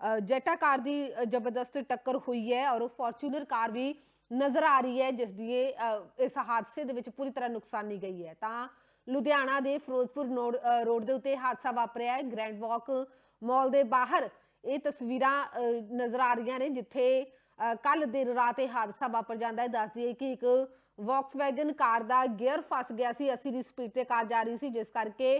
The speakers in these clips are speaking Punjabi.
ਜੈਟਾ ਕਾਰ ਦੀ ਜ਼ਬਰਦਸਤ ਟੱਕਰ ਹੋਈ ਹੈ ਔਰ ਫੋਰਚੂਨਰ ਕਾਰ ਵੀ ਨਜ਼ਰ ਆ ਰਹੀ ਹੈ, ਜਿਸ ਦੀ ਇਸ ਹਾਦਸੇ ਦੇ ਵਿੱਚ ਪੂਰੀ ਤਰ੍ਹਾਂ ਨੁਕਸਾਨੀ ਗਈ ਹੈ। ਤਾਂ ਲੁਧਿਆਣਾ ਦੇ ਫਿਰੋਜ਼ਪੁਰ ਨੋਡ- ਰੋਡ ਦੇ ਉੱਤੇ ਹਾਦਸਾ ਵਾਪਰਿਆ ਹੈ। ਗ੍ਰੈਂਡ ਵਾਕ ਮਾਲ ਦੇ ਬਾਹਰ ਇਹ ਤਸਵੀਰਾਂ ਨਜ਼ਰ ਆ ਰਹੀਆਂ ਨੇ, ਜਿੱਥੇ ਕੱਲ ਦੇਰ ਰਾਤ ਇਹ ਹਾਦਸਾ ਵਾਪਰ ਜਾਂਦਾ ਹੈ। ਦੱਸ ਦਈਏ ਕਿ ਇੱਕ ਵੌਕਸਵੈਗਨ ਕਾਰ ਦਾ ਗੇਅਰ ਫਸ ਗਿਆ ਸੀ। 80 ਦੀ ਸਪੀਡ ਤੇ ਕਾਰ ਜਾ ਰਹੀ ਸੀ, ਜਿਸ ਕਰਕੇ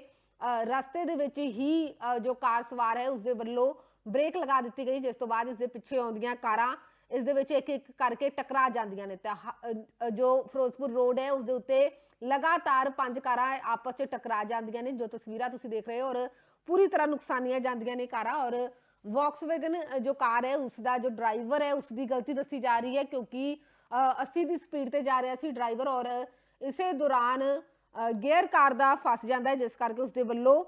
ਰਸਤੇ ਦੇ ਵਿੱਚ ਹੀ ਜੋ ਕਾਰ ਸਵਾਰ ਹੈ, ਉਸ ਦੇ ਵੱਲੋਂ ਬ੍ਰੇਕ ਲਗਾ ਦਿੱਤੀ ਗਈ ਜਿਸ ਤੋਂ ਬਾਅਦ ਇਸ ਦੇ ਪਿੱਛੇ ਆਉਂਦੀਆਂ ਕਾਰਾਂ ਇਸ ਦੇ ਵਿੱਚ ਇੱਕ ਇੱਕ ਕਰਕੇ ਟਕਰਾ ਜਾਂਦੀਆਂ ਨੇ। ਤਾਂ ਜੋ ਫਿਰੋਜ਼ਪੁਰ ਰੋਡ ਹੈ ਉਸ ਦੇ ਉੱਤੇ ਲਗਾਤਾਰ ਪੰਜ ਕਾਰਾਂ ਆਪਸ ਵਿੱਚ ਟਕਰਾ ਜਾਂਦੀਆਂ ਨੇ। ਜੋ ਤਸਵੀਰਾਂ ਤੁਸੀਂ ਦੇਖ ਰਹੇ ਹੋ ਔਰ ਪੂਰੀ ਤਰ੍ਹਾਂ ਨੁਕਸਾਨੀਆਂ ਜਾਂਦੀਆਂ ਨੇ ਕਾਰਾਂ ਔਰ ਵੌਕਸਵੈਗਨ ਜੋ ਕਾਰ ਹੈ ਉਸ ਦਾ ਜੋ ਡਰਾਈਵਰ ਹੈ ਉਸ ਦੀ ਗਲਤੀ ਦੱਸੀ ਜਾ ਰਹੀ ਹੈ ਕਿਉਂਕਿ ਅ, 80 ਦੀ ਸਪੀਡ ਤੇ ਜਾ ਰਿਹਾ ਸੀ ਡਰਾਈਵਰ ਔਰ ਇਸੇ ਦੌਰਾਨ ਗੇਅਰ ਕਾਰ ਦਾ ਫਸ ਜਾਂਦਾ ਹੈ ਜਿਸ ਕਰਕੇ ਉਸ ਦੇ ਵੱਲੋਂ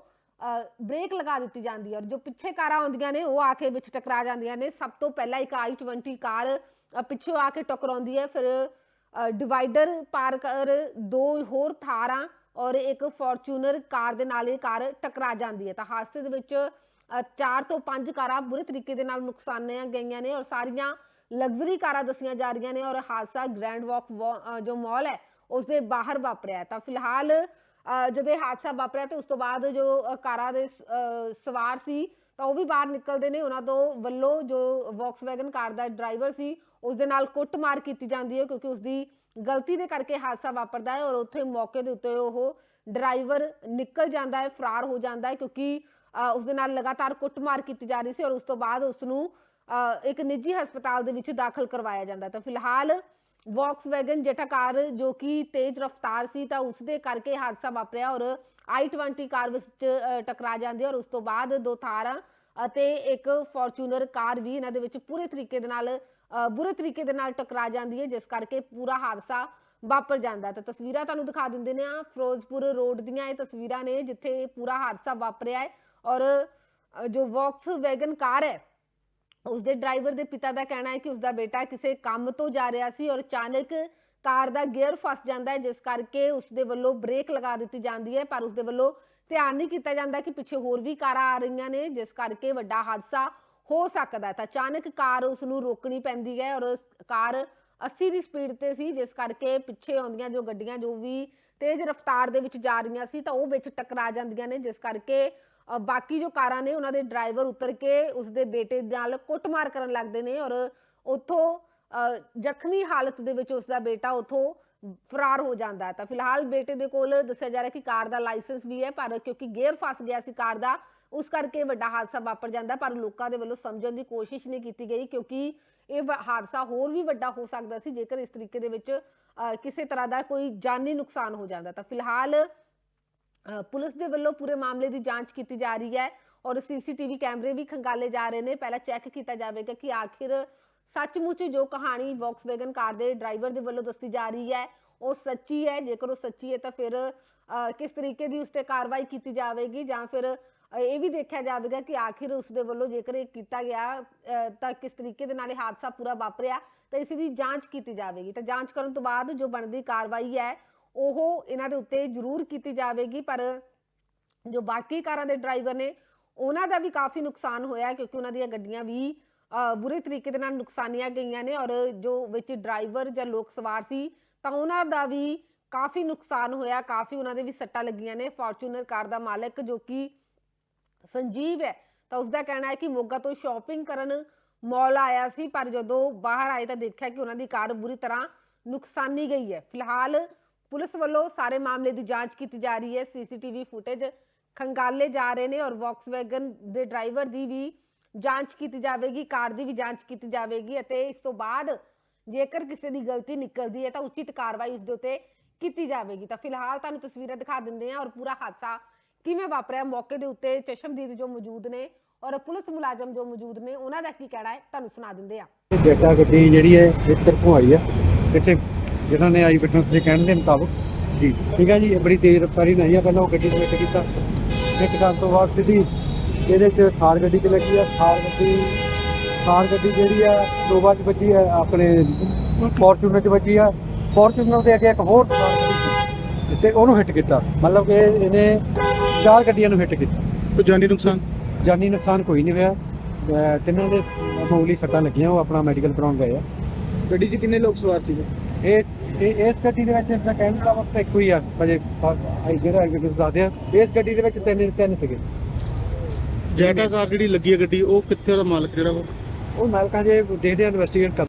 ਬ੍ਰੇਕ ਲਗਾ ਦਿੱਤੀ ਜਾਂਦੀ ਹੈ ਔਰ ਜੋ ਪਿੱਛੇ ਕਾਰਾਂ ਆਉਂਦੀਆਂ ਨੇ ਉਹ ਆ ਕੇ ਵਿੱਚ ਟਕਰਾ ਜਾਂਦੀਆਂ ਨੇ। ਸਭ ਤੋਂ ਪਹਿਲਾਂ ਇੱਕ i20 ਕਾਰ ਅ, ਆ ਕੇ ਟਕਰਾਉਂਦੀ ਹੈ। ਫਿਰ ਡਿਵਾਈਡਰ ਪਾਰ ਕਰ ਦੋ ਹੋਰ ਥਾਰਾਂ ਔਰ ਇੱਕ ਫੋਰਚੂਨਰ ਕਾਰ ਦੇ ਨਾਲ ਇਹ ਕਾਰ ਟਕਰਾ ਜਾਂਦੀ ਹੈ। ਤਾਂ ਹਾਦਸੇ ਦੇ ਵਿੱਚ ਚਾਰ ਤੋਂ ਪੰਜ ਕਾਰਾਂ ਬੁਰੇ ਤਰੀਕੇ ਦੇ ਨਾਲ ਨੁਕਸਾਨੀਆਂ ਗਈਆਂ ਨੇ ਔਰ ਸਾਰੀਆਂ ਲਗਜ਼ਰੀ ਕਾਰਾਂ ਦੱਸੀਆਂ ਜਾ ਰਹੀਆਂ ਨੇ ਔਰ ਹਾਦਸਾ ਗ੍ਰੈਂਡ ਵਾਕ ਜੋ ਮਾਲ ਹੈ ਉਸ ਦੇ ਬਾਹਰ ਵਾਪਰਿਆ ਤਾਂ ਫਿਲਹਾਲ ਜਦੋਂ ਇਹ ਹਾਦਸਾ ਵਾਪਰਿਆ ਤੇ ਉਸ ਤੋਂ ਬਾਅਦ ਜੋ ਕਾਰਾਂ ਦੇ ਸਵਾਰ ਸੀ ਤਾਂ ਉਹ ਵੀ ਬਾਹਰ ਨਿਕਲਦੇ ਨੇ ਉਹਨਾਂ ਤੋਂ ਵੱਲੋਂ ਜੋ ਵੌਕਸਵੈਗਨ ਕਾਰ ਦਾ ਡਰਾਈਵਰ ਸੀ ਉਸ ਦੇ ਨਾਲ ਕੁੱਟਮਾਰ ਕੀਤੀ ਜਾਂਦੀ ਹੈ ਕਿਉਂਕਿ ਉਸ ਦੀ ਗਲਤੀ ਦੇ ਕਰਕੇ ਹਾਦਸਾ ਵਾਪਰਦਾ ਹੈ ਔਰ ਉੱਥੇ ਮੌਕੇ ਦੇ ਉੱਤੇ ਉਹ ਡਰਾਈਵਰ ਨਿਕਲ ਜਾਂਦਾ ਹੈ ਫਰਾਰ ਹੋ ਜਾਂਦਾ ਹੈ ਕਿਉਂਕਿ ਅ, ਉਸ ਦੇ ਨਾਲ ਲਗਾਤਾਰ ਕੁੱਟਮਾਰ ਕੀਤੀ ਜਾ ਰਹੀ ਸੀ ਔਰ ਉਸ ਤੋਂ ਬਾਅਦ ਉਸ ਨੂੰ ਇੱਕ ਨਿੱਜੀ ਹਸਪਤਾਲ ਦੇ ਵਿੱਚ ਦਾਖਲ ਕਰਵਾਇਆ ਜਾਂਦਾ ਹੈ। ਤਾਂ ਫਿਲਹਾਲ ਵੌਕਸਵੈਗਨ ਜਟਾ ਕਾਰ ਜੋ ਕਿ ਤੇਜ਼ ਰਫ਼ਤਾਰ ਸੀ ਤਾਂ ਉਸ ਦੇ ਕਰਕੇ ਹਾਦਸਾ ਵਾਪਰਿਆ ਔਰ i20 ਕਾਰ ਵਿੱਚ ਟਕਰਾ ਜਾਂਦੀ ਹੈ ਔਰ ਉਸ ਤੋਂ ਬਾਅਦ ਦੋ ਥਾਰਾਂ ਅਤੇ ਇੱਕ ਫੋਰਚੂਨਰ ਕਾਰ ਵੀ ਇਹਨਾਂ ਦੇ ਵਿੱਚ ਪੂਰੇ ਤਰੀਕੇ ਦੇ ਨਾਲ ਬੁਰੇ ਤਰੀਕੇ ਦੇ ਨਾਲ ਟਕਰਾ ਜਾਂਦੀ ਹੈ, ਜਿਸ ਕਰਕੇ ਪੂਰਾ ਹਾਦਸਾ ਵਾਪਰ ਜਾਂਦਾ ਤਾਂ ਤਸਵੀਰਾਂ ਤੁਹਾਨੂੰ ਦਿਖਾ ਦਿੰਦੇ ਨੇ ਆ, ਫਿਰੋਜ਼ਪੁਰ ਰੋਡ ਦੀਆਂ ਇਹ ਤਸਵੀਰਾਂ ਨੇ ਜਿੱਥੇ ਪੂਰਾ ਹਾਦਸਾ ਵਾਪਰਿਆ ਹੈ ਔਰ ਜੋ ਜੋ ਵੌਕਸਵੈਗਨ ਕਾਰ ਹੈ ਉਸ ਡਰਾਈਵਰ ਦੇ ਪਿਤਾ ਦਾ ਕਹਿਣਾ ਹੈ ਕਿ ਉਸ ਬੇਟਾ ਕਿਸੇ ਕੰਮ ਤੋਂ ਜਾ ਰਿਹਾ ਸੀ ਔਰ ਅਚਾਨਕ ਕਾਰ ਦਾ ਗੇਅਰ ਫਸ ਜਾਂਦਾ ਹੈ, ਜਿਸ ਕਰਕੇ ਉਸਦੇ ਵੱਲੋਂ ਬ੍ਰੇਕ ਲਗਾ ਦਿੱਤੀ ਜਾਂਦੀ ਹੈ, ਪਰ ਉਸਦੇ ਵੱਲੋਂ ਧਿਆਨ ਨਹੀਂ ਕੀਤਾ ਜਾਂਦਾ ਕਿ ਪਿੱਛੇ ਹੋਰ ਵੀ ਕਾਰਾਂ ਆ ਰਹੀਆਂ ਨੇ, ਜਿਸ ਕਰਕੇ ਵੱਡਾ ਹਾਦਸਾ ਹੋ ਸਕਦਾ ਹੈ। ਤਾਂ ਅਚਾਨਕ ਕਾਰ ਉਸ ਨੂੰ ਰੋਕਣੀ ਪੈਂਦੀ ਹੈ ਔਰ ਕਾਰ 80 ਦੀ ਸਪੀਡ ਤੇ ਸੀ, ਜਿਸ ਕਰਕੇ ਪਿੱਛੇ ਆਉਂਦੀਆਂ ਜੋ ਗੱਡੀਆਂ ਜੋ ਵੀ ਤੇਜ਼ ਰਫ਼ਤਾਰ ਦੇ ਵਿੱਚ ਜਾ ਰਹੀਆਂ ਸੀ, ਤਾਂ ਉਹ ਵਿੱਚ ਟਕਰਾ ਜਾਂਦੀਆਂ ਨੇ, ਜਿਸ ਕਰਕੇ ਬਾਕੀ ਜੋ ਕਾਰਾਂ ਨੇ ਉਹਨਾਂ ਦੇ ਡਰਾਈਵਰ ਉਤਰ ਕੇ ਉਸਦੇ ਬੇਟੇ ਨਾਲ ਕੁੱਟਮਾਰ ਕਰਨ ਲੱਗਦੇ ਨੇ ਔਰ ਉੱਥੋਂ ਜ਼ਖਮੀ ਹਾਲਤ ਦੇ ਵਿੱਚ ਉਸਦਾ ਬੇਟਾ ਉੱਥੋਂ ਫਰਾਰ ਹੋ ਜਾਂਦਾ ਹੈ। ਤਾਂ ਫਿਲਹਾਲ ਬੇਟੇ ਦੇ ਕੋਲ ਦੱਸਿਆ ਜਾ ਰਿਹਾ ਕਿ ਕਾਰ ਦਾ ਲਾਇਸੈਂਸ ਵੀ ਹੈ, ਪਰ ਕਿਉਂਕਿ ਗੇਅਰ ਫਸ ਗਿਆ ਸੀ ਕਾਰ ਦਾ ਉਸ ਕਰਕੇ ਵੱਡਾ ਹਾਦਸਾ ਵਾਪਰ ਜਾਂਦਾ ਪਰ ਲੋਕਾਂ ਦੇ ਵੱਲੋਂ ਸਮਝਣ ਦੀ ਕੋਸ਼ਿਸ਼ ਨਹੀਂ ਕੀਤੀ ਗਈ ਕਿਉਂਕਿ ਇਹ ਹਾਦਸਾ ਹੋਰ ਵੀ ਵੱਡਾ ਹੋ ਸਕਦਾ ਸੀ ਜੇਕਰ ਇਸ ਤਰੀਕੇ ਦੇ ਵਿੱਚ ਕਿਸੇ ਤਰ੍ਹਾਂ ਦਾ ਕੋਈ ਜਾਨੀ ਨੁਕਸਾਨ ਹੋ ਜਾਂਦਾ। ਤਾਂ ਫਿਲਹਾਲ ਪੁਲਿਸ ਦੇ ਵੱਲੋਂ ਪੂਰੇ ਮਾਮਲੇ ਦੀ ਜਾਂਚ ਕੀਤੀ ਜਾ ਰਹੀ ਹੈ ਔਰ ਸੀਸੀਟੀਵੀ ਕੈਮਰੇ ਵੀ ਖੰਗਾਲੇ ਜਾ ਰਹੇ ਨੇ। ਪਹਿਲਾਂ ਚੈੱਕ ਕੀਤਾ ਜਾਵੇਗਾ ਕਿ ਆਖਿਰ ਸੱਚਮੁੱਚ ਜੋ ਕਹਾਣੀ ਵੌਕਸਵੈਗਨ ਕਾਰ ਦੇ ਡਰਾਈਵਰ ਦੇ ਵੱਲੋਂ ਦੱਸੀ ਜਾ ਰਹੀ ਹੈ ਉਹ ਸੱਚੀ ਹੈ? ਜੇਕਰ ਉਹ ਸੱਚੀ ਹੈ ਤਾਂ ਫਿਰ ਅ, ਕਿਸ ਤਰੀਕੇ ਦੀ ਉਸ ਤੇ ਕਾਰਵਾਈ ਕੀਤੀ ਜਾਵੇਗੀ ਜਾਂ ਫਿਰ ਇਹ ਵੀ ਦੇਖਿਆ ਜਾਵੇਗਾ ਕਿ ਆਖਿਰ ਉਸ ਦੇ ਵੱਲੋਂ ਜੇਕਰ ਇਹ ਕੀਤਾ ਗਿਆ ਤਾਂ ਕਿਸ ਤਰੀਕੇ ਦੇ ਨਾਲ ਇਹ ਹਾਦਸਾ ਪੂਰਾ ਵਾਪਰਿਆ, ਤਾਂ ਇਸ ਦੀ ਜਾਂਚ ਕੀਤੀ ਜਾਵੇਗੀ। ਤਾਂ ਜਾਂਚ ਕਰਨ ਤੋਂ ਬਾਅਦ ਜੋ ਬਣਦੀ ਕਾਰਵਾਈ ਹੈ, ਉਹ ਇਹਨਾਂ ਦੇ ਉੱਤੇ ਜ਼ਰੂਰ ਕੀਤੀ ਜਾਵੇਗੀ, ਪਰ ਜੋ ਬਾਕੀ ਕਾਰਾਂ ਦੇ ਡਰਾਈਵਰ ਨੇ, ਉਹਨਾਂ ਦਾ ਵੀ ਕਾਫੀ ਨੁਕਸਾਨ ਹੋਇਆ ਕਿਉਂਕਿ ਉਹਨਾਂ ਦੀਆਂ ਗੱਡੀਆਂ ਵੀ ਬੁਰੇ ਤਰੀਕੇ ਦੇ ਨਾਲ ਨੁਕਸਾਨੀਆਂ ਗਈਆਂ ਨੇ ਔਰ ਜੋ ਵਿੱਚ ਡਰਾਈਵਰ ਜਾਂ ਲੋਕ ਸਵਾਰ ਸੀ, ਤਾਂ ਉਹਨਾਂ ਦਾ ਵੀ ਕਾਫੀ ਨੁਕਸਾਨ ਹੋਇਆ, ਕਾਫੀ ਉਹਨਾਂ ਦੇ ਵੀ ਸੱਟਾਂ ਲੱਗੀਆਂ ਨੇ। ਫੋਰਚੂਨਰ ਕਾਰ ਦਾ ਮਾਲਕ ਜੋ ਕਿ ਸੰਜੀਵ ਹੈ, ਤਾਂ ਉਸ ਦਾ ਕਹਿਣਾ ਹੈ ਕਿ ਮੋਗਾ ਤੋਂ ਸ਼ਾਪਿੰਗ ਕਰਨ ਮਾਲ ਆਇਆ ਸੀ, ਪਰ ਜਦੋਂ ਬਾਹਰ ਆਏ ਤਾਂ ਦੇਖਿਆ ਕਿ ਉਹਨਾਂ ਦੀ ਕਾਰ ਬੁਰੀ ਤਰ੍ਹਾਂ ਨੁਕਸਾਨੀ ਗਈ ਹੈ। ਫਿਲਹਾਲ ਪੁਲਿਸ ਵੱਲੋਂ ਸਾਰੇ ਮਾਮਲੇ ਦੀ ਜਾਂਚ ਕੀਤੀ ਜਾ ਰਹੀ ਹੈ। ਸੀਸੀਟੀਵੀ ਫੁਟੇਜ ਖੰਗਾਲੇ ਜਾ ਰਹੇ ਨੇ ਔਰ ਵੌਕਸਵੈਗਨ ਦੇ ਡਰਾਈਵਰ ਦੀ ਵੀ ਜਾਂਚ ਕੀਤੀ ਜਾਵੇਗੀ, ਕਾਰ ਦੀ ਵੀ ਜਾਂਚ ਕੀਤੀ ਜਾਵੇਗੀ ਅਤੇ ਇਸ ਤੋਂ ਬਾਅਦ ਜੇਕਰ ਕਿਸੇ ਦੀ ਗਲਤੀ ਨਿਕਲਦੀ ਹੈ ਤਾਂ ਉਚਿਤ ਕਾਰਵਾਈ ਉਸ ਦੇ ਉੱਤੇ ਕੀਤੀ ਜਾਵੇਗੀ। ਤਾਂ ਫਿਲਹਾਲ ਤੁਹਾਨੂੰ ਤਸਵੀਰਾਂ ਦਿਖਾ ਦਿੰਦੇ ਹਾਂ ਔਰ ਪੂਰਾ ਹਾਦਸਾ ਕਿਵੇਂ ਵਾਪਰਿਆ, ਮੌਕੇ ਦੇ ਉੱਤੇ ਚਸ਼ਮਦੀਦ ਜੋ ਮੌਜੂਦ ਨੇ ਔਰ ਪੁਲਿਸ ਮੁਲਾਜ਼ਮ ਜੋ ਮੌਜੂਦ ਨੇ, ਉਹਨਾਂ ਦਾ ਕੀ ਕਹਿਣਾ ਹੈ, ਤੁਹਾਨੂੰ ਸੁਣਾ ਦਿੰਦੇ ਆ ਇਹ ਜੱਟਾ ਗੱਡੀ ਜਿਹੜੀ ਹੈ, ਇਹ ਤਰਫੋਂ ਆਈ ਹੈ? ਇੱਥੇ ਜਿਹਨਾਂ ਨੇ ਆਈ ਵਿਟਨੈਸ ਦੇ ਕਹਿਣ ਦੇ ਮੁਤਾਬਕ। ਜੀ, ਠੀਕ ਹੈ ਜੀ, ਇਹ ਬੜੀ ਤੇਜ਼ ਰਫ਼ਤਾਰੀ ਨਹੀਂ ਹੈ ਪਹਿਲਾਂ ਉਹ ਗੱਡੀ ਨੂੰ ਹਿੱਟ ਕੀਤਾ। ਹਿੱਟ ਕਰਨ ਤੋਂ ਬਾਅਦ ਸਿੱਧੀ ਇਹਦੇ ਚ ਥਾਰ ਗੱਡੀ ਚ ਲੱਗੀ ਆ। ਥਾਰ ਗੱਡੀ ਥਾਰ ਗੱਡੀ ਜਿਹੜੀ ਆ ਨੋਵਾ ਚ ਵੱਜੀ ਆ, ਆਪਣੇ ਫੋਰਚੂਨਰ ਚ ਵੱਜੀ ਆ। ਫੋਰਚੂਨਰ ਦੇ ਅੱਗੇ ਇੱਕ ਹੋਰ ਥਾਰ ਗੱਡੀ ਸੀ, ਤੇ ਉਹਨੂੰ ਹਿੱਟ ਕੀਤਾ। ਮਤਲਬ ਕਿ ਇਹਨੇ ਚਾਰ ਗੱਡੀਆਂ ਨੂੰ ਹਿੱਟ ਕੀਤਾ। ਕੋਈ ਜਾਨੀ ਨੁਕਸਾਨ? ਜਾਨੀ ਨੁਕਸਾਨ ਕੋਈ ਨਹੀਂ ਹੋਇਆ। ਅਹ ਤਿੰਨਾਂ ਦੇ ਮਾਮੂਲੀ ਸੱਟਾਂ ਲੱਗੀਆਂ ਉਹ ਆਪਣਾ ਮੈਡੀਕਲ ਕਰਾਉਣ ਗਏ ਆ। ਗੱਡੀ 'ਚ ਕਿੰਨੇ ਲੋਕ ਸਵਾਰ ਸੀਗੇ? ਇਹ ਇਹ- ਇਸ ਗੱਡੀ ਦੇ ਵਿੱਚ ਇਸਦਾ ਕਹਿਣ ਦਾ ਵਕਤ ਇੱਕੋ ਹੀ ਆ ਅਜੇ ਆਈ ਜਿਹੜਾ ਅੱਗੇ ਕੁਝ ਦੱਸਦੇ ਆ ਇਸ ਗੱਡੀ ਦੇ ਵਿੱਚ ਤਿੰਨ ਤਿੰਨ ਸੀਗੇ। ਜੈਟਾ ਕਾਰ ਜਿਹੜੀ ਲੱਗੀ ਹੈ ਗੱਡੀ ਉਹ ਕਿੱਥੇ ਦਾ ਮਾਲਕ ਜਿਹੜਾ ਵਾ? ਉਹ ਮਾਲਕਾਂ ਜੇ ਦੇਖਦੇ ਆ ਇਨਵੈਸਟੀਗੇਟ